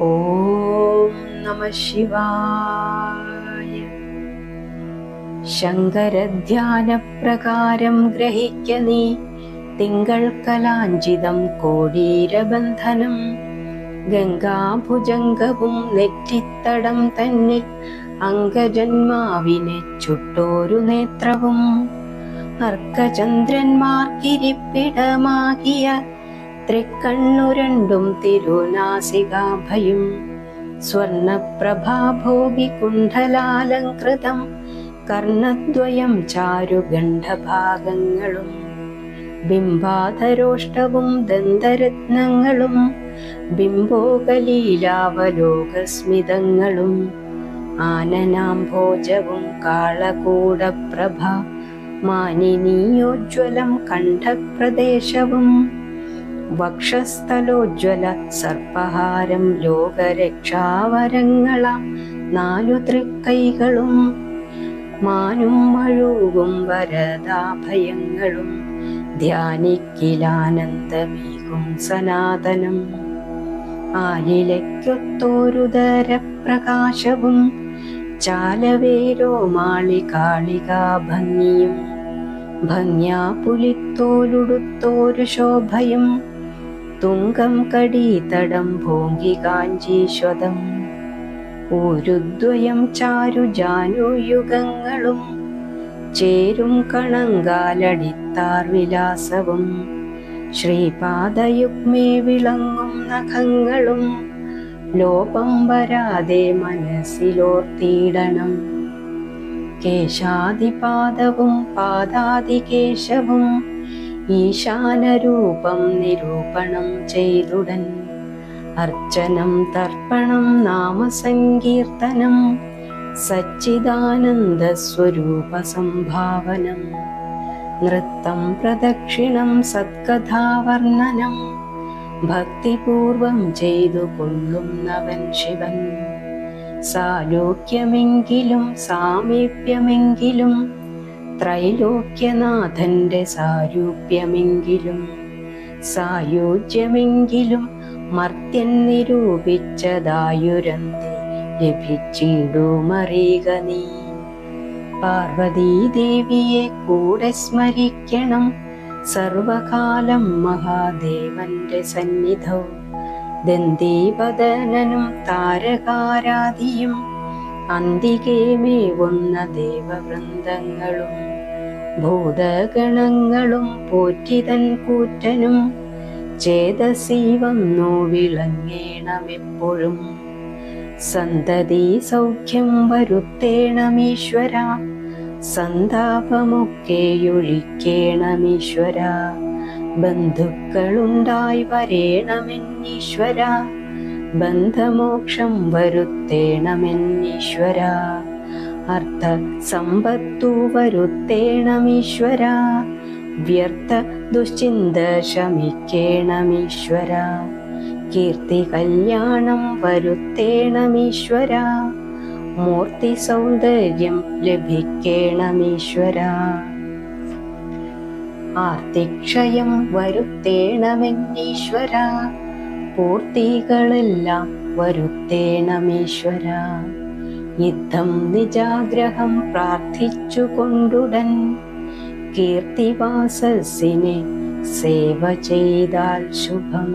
ഓം നമ ശിവായ. ശങ്കരധ്യാനപ്രകാരം ഗ്രഹിക്ക നീ തിങ്കൾ കലാഞ്ചിതം കോടീരബന്ധനം. ഗംഗാഭുജംഗവും നെറ്റിത്തടം തന്നെ അംഗജന്മാവിനെ ചുട്ടോരു നേത്രവും. അർക്കചന്ദ്രന്മാർക്കിരിപ്പിടമാകിയ തൃക്കണ്ണു രണ്ടും തിരുനാസികാഭയും. സ്വർണപ്രഭാഭോഗി കുണ്ഠലാലങ്കൃതം കർണദ്വയം ചാരുഗണ്ഠഭാഗങ്ങളും ബിംബാധരോഷ്ടവും ദന്തരത്നങ്ങളും ബിംബോകലീലാവലോകസ്മിതങ്ങളും. ആനനാംഭോജവും കാളകൂടപ്രഭ മാനിനീയോജ്വലം കണ്ഠപ്രദേശവും. വക്ഷസ്ഥലോജ്വല സർപ്പഹാരം ലോകരക്ഷാവരങ്ങളാം നാലു തൃക്കൈകളും. മാനും മഴുകും വരദാഭയങ്ങളും. ധ്യാനിക്കിലാനന്ദമീകും സനാതനം. ആലിലയ്ക്കൊത്തോരുദര പ്രകാശവും ചാലവേരോ മാളികാളികാ ഭംഗിയും. ഭംഗ്യാ പുലിത്തോലുടുത്തോരു ശോഭയും. തുങ്കം കടീതടം ഭോങ്കി കാഞ്ചീശ്വതം. ഊരുദ്വയം ചാരു ജാനുയുഗങ്ങളും ചേരും കണങ്കാലടിത്താർ വിലാസവും. ശ്രീപാദയുഗ്മേ വിളങ്ങും നഖങ്ങളും ലോപം വരാതെ മനസ്സിലോർത്തിയിടണം. കേശാദിപാദവും പാദാദികേശവും ഈശാനരൂപം നിരൂപണം ചെയ്തുടൻ. അർച്ചനം തർപ്പണം നാമസങ്കീർത്തനം സച്ചിദാനന്ദ സ്വരൂപ സംഭാവനം. നൃത്തം പ്രദക്ഷിണം സത്കഥാവർണനം ഭക്തിപൂർവം ചെയ്തു കൊള്ളുന്നവൻ ശിവൻ. സാലോക്യമെങ്കിലും സാമീപ്യമെങ്കിലും ത്രൈലോക്യനാഥന്റെ സാരൂപ്യമെങ്കിലും സായോജ്യമെങ്കിലും മർത്യൻ നിരൂപിച്ചതായുരന്തി ലഭിച്ചിടുമറിയുക നീ. പാർവതീദേവിയെ കൂടെ സ്മരിക്കണം സർവകാലം മഹാദേവന്റെ സന്നിധവും ദന്തീപതനും താരകാരാദിയും അന്തികേ മേവുന്ന ദേവവൃന്ദങ്ങളും ഭൂതഗണങ്ങളും പോറ്റിതൻ കൂറ്റനും ചേതസി വന്നു വിളങ്ങേണമെപ്പോഴും. സന്തതി സൗഖ്യം വരുത്തേണമീശ്വര സന്താപമൊക്കെയൊഴിക്കേണമീശ്വര. ബന്ധുക്കളുണ്ടായി വരേണമെന്നീശ്വര. ബന്ധമോക്ഷം വരുത്തേണമെന്നീശ്വര. അർത്ഥ സമ്പത്തു വരുത്തേണമീശ്വര. വ്യർത്ഥ ദുശ്ചിന്ത ശമിക്കേണമീശ്വര. കീർത്തി കല്യാണം വരുത്തേണമീശ്വര. മൂർത്തി സൗന്ദര്യം ലഭിക്കേണമീശ്വര. ആർത്തിക്ഷയം വരുത്തേണമെന്നീശ്വര. പൂർത്തികളെല്ലാം വരുത്തേണമീശ്വര യുദ്ധം നിജാഗ്രഹം പ്രാർത്ഥിച്ചു കൊണ്ടുടൻ കീർത്തിവാസസിനെ സേവ ചെയ്താൽ ശുഭം.